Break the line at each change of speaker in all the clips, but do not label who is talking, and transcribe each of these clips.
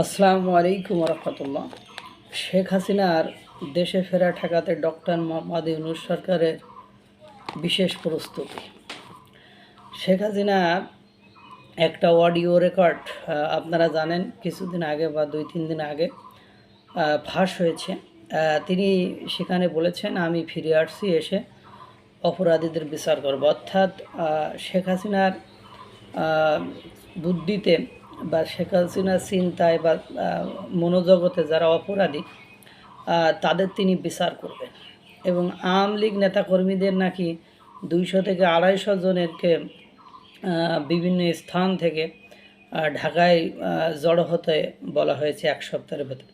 আসসালামু আলাইকুম রহমতুল্লাহ শেখ হাসিনার দেশে ফেরা ঠেকাতে ডক্টর মোহাম্মদ ইউনুস সরকারের বিশেষ প্রস্তুতি। শেখ হাসিনার একটা অডিও রেকর্ড আপনারা জানেন, কিছুদিন আগে বা দুই, তিন দিন আগে ফাঁস হয়েছে। তিনি সেখানে বলেছেন, আমি ফিরে আসছি, এসে অপরাধীদের বিচার করব। অর্থাৎ শেখ হাসিনার বুদ্ধিতে বা শেখ হাসিনার চিন্তায় বা মনোজগতে যারা অপরাধী তাদের তিনি বিচার করবেন। এবং আওয়ামী লীগ নেতাকর্মীদের নাকি দুইশো থেকে আড়াইশো জনেরকে বিভিন্ন স্থান থেকে ঢাকায় জড়ো হতে বলা হয়েছে এক সপ্তাহের ভেতর।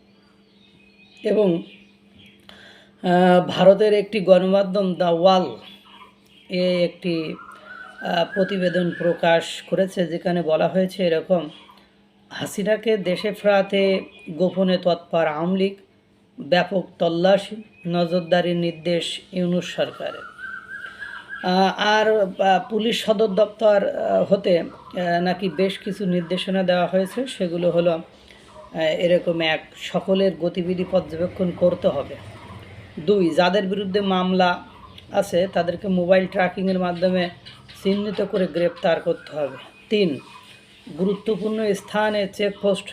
এবং ভারতের একটি গণমাধ্যম দ্য ওয়াল এ একটি প্রতিবেদন প্রকাশ করেছে, যেখানে বলা হয়েছে এরকম হাসিনাকে দেশে ফেরাতে গোপনে তৎপর আওয়ামী লীগ, ব্যাপক তল্লাশি নজরদারির নির্দেশ ইউনুস সরকারের। আর পুলিশ সদর দপ্তর হতে নাকি বেশ কিছু নির্দেশনা দেওয়া হয়েছে, সেগুলো হলো এরকম এক, সকলের গতিবিধি পর্যবেক্ষণ করতে হবে। দুই, যাদের বিরুদ্ধে মামলা আছে, তাদেরকে মোবাইল ট্র্যাকিংয়ের মাধ্যমে চিহ্নিত করে গ্রেপ্তার করতে হবে। তিন গুরুত্বপূর্ণ স্থানে চেকপোস্ট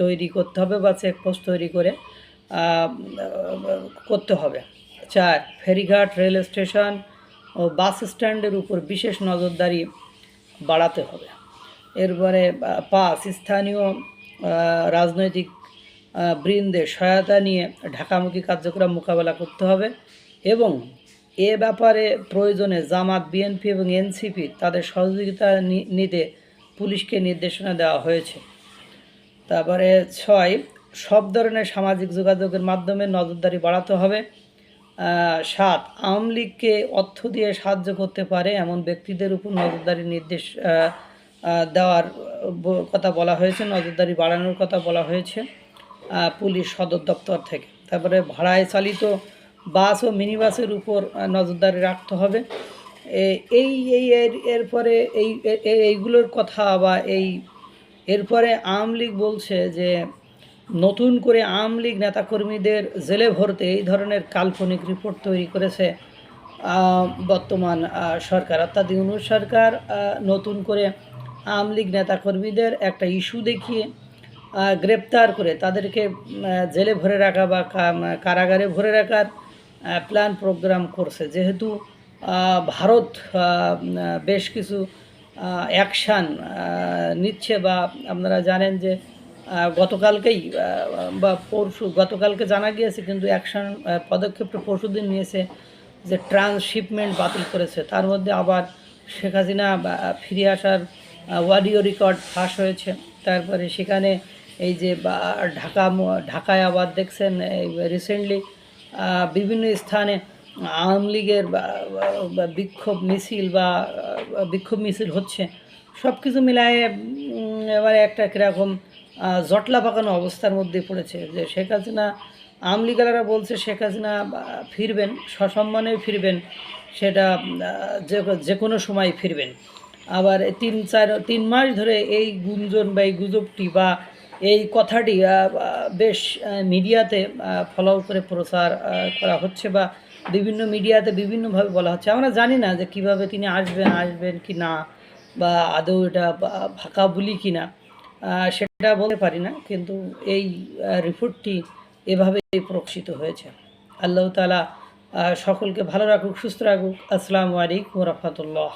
তৈরি করতে হবে বা চেকপোস্ট তৈরি করে করতে হবে। চার, ফেরিঘাট রেল স্টেশন ও বাস স্ট্যান্ডের উপর বিশেষ নজরদারি বাড়াতে হবে। এরপরে পাঁচ, স্থানীয় রাজনৈতিক বৃন্দে সহায়তা নিয়ে ঢাকামুখী কার্যক্রম মোকাবেলা করতে হবে এবং এ ব্যাপারে প্রয়োজনে জামাত, বিএনপি এবং এনসিপি তাদের সহযোগিতা নিতে পুলিশকে নির্দেশনা দেওয়া হয়েছে। তারপরে ছয়, সব ধরনের সামাজিক যোগাযোগের মাধ্যমে নজরদারি বাড়াতে হবে। সাত, আওয়ামী লীগকে অর্থ দিয়ে সাহায্য করতে পারে এমন ব্যক্তিদের উপর নজরদারির নির্দেশ দেওয়ার কথা বলা হয়েছে, নজরদারি বাড়ানোর কথা বলা হয়েছে পুলিশ সদর দপ্তর থেকে। তারপরে ভাড়ায় চালিত বাস ও মিনি বাসের উপর নজরদারি রাখতে হবে। এই এই, এর, এরপরে এই এইগুলোর কথা বা এই, এরপরে আওয়ামী লীগ বলছে যে নতুন করে আওয়ামী লীগ নেতাকর্মীদের জেলে ভরতে এই ধরনের কাল্পনিক রিপোর্ট তৈরি করেছে বর্তমান সরকার। অর্থাৎ ইউনুস সরকার নতুন করে আওয়ামী লীগ নেতাকর্মীদের একটা ইস্যু দেখিয়ে গ্রেপ্তার করে তাদেরকে জেলে ভরে রাখা বা কারাগারে ভরে রাখার প্ল্যান প্রোগ্রাম করছে। যেহেতু ভারত বেশ কিছু অ্যাকশান নিচ্ছে বা আপনারা জানেন যে গতকালকেই বা পরশু, গতকালকে জানা গিয়েছে কিন্তু অ্যাকশান পদক্ষেপটা পরশু দিন নিয়েছে যে ট্রান্সশিপমেন্ট বাতিল করেছে। তার মধ্যে আবার শেখ হাসিনা ফিরে আসার অডিও রেকর্ড ফাঁস হয়েছে। তারপরে সেখানে এই যে ঢাকা, ঢাকায় আবার দেখছেন রিসেন্টলি বিভিন্ন স্থানে আওয়ামী লীগের বিক্ষোভ মিছিল বা বিক্ষোভ মিছিল হচ্ছে সব কিছু মিলায়ে এবারে একটা কীরকম জটলা পাকানো অবস্থার মধ্যে পড়েছে যে শেখ হাসিনা, আওয়ামী লীগারা বলছে শেখ হাসিনা ফিরবেন, সসম্মানে ফিরবেন, সেটা যে যে কোনো সময় ফিরবেন। আবার তিন, চার, তিন মাস ধরে এই গুঞ্জন বা এই গুজবটি বা এই কথাটি বেশ মিডিয়াতে ফলো করে প্রচার করা হচ্ছে বা বিভিন্ন মিডিয়াতে বিভিন্নভাবে বলা হচ্ছে। আমরা জানি না যে কীভাবে তিনি আসবেন আসবেন কি না, বা আদৌ এটা ভাকা বলি কি না। সেটা বলতে পারি না, কিন্তু এই রিপোর্টটি এভাবে প্রকাশিত হয়েছে। আল্লাহ তালা সকলকে ভালো রাখুক, সুস্থ রাখুক। আসসালামু আলাইকুম রহমতুল্লাহ।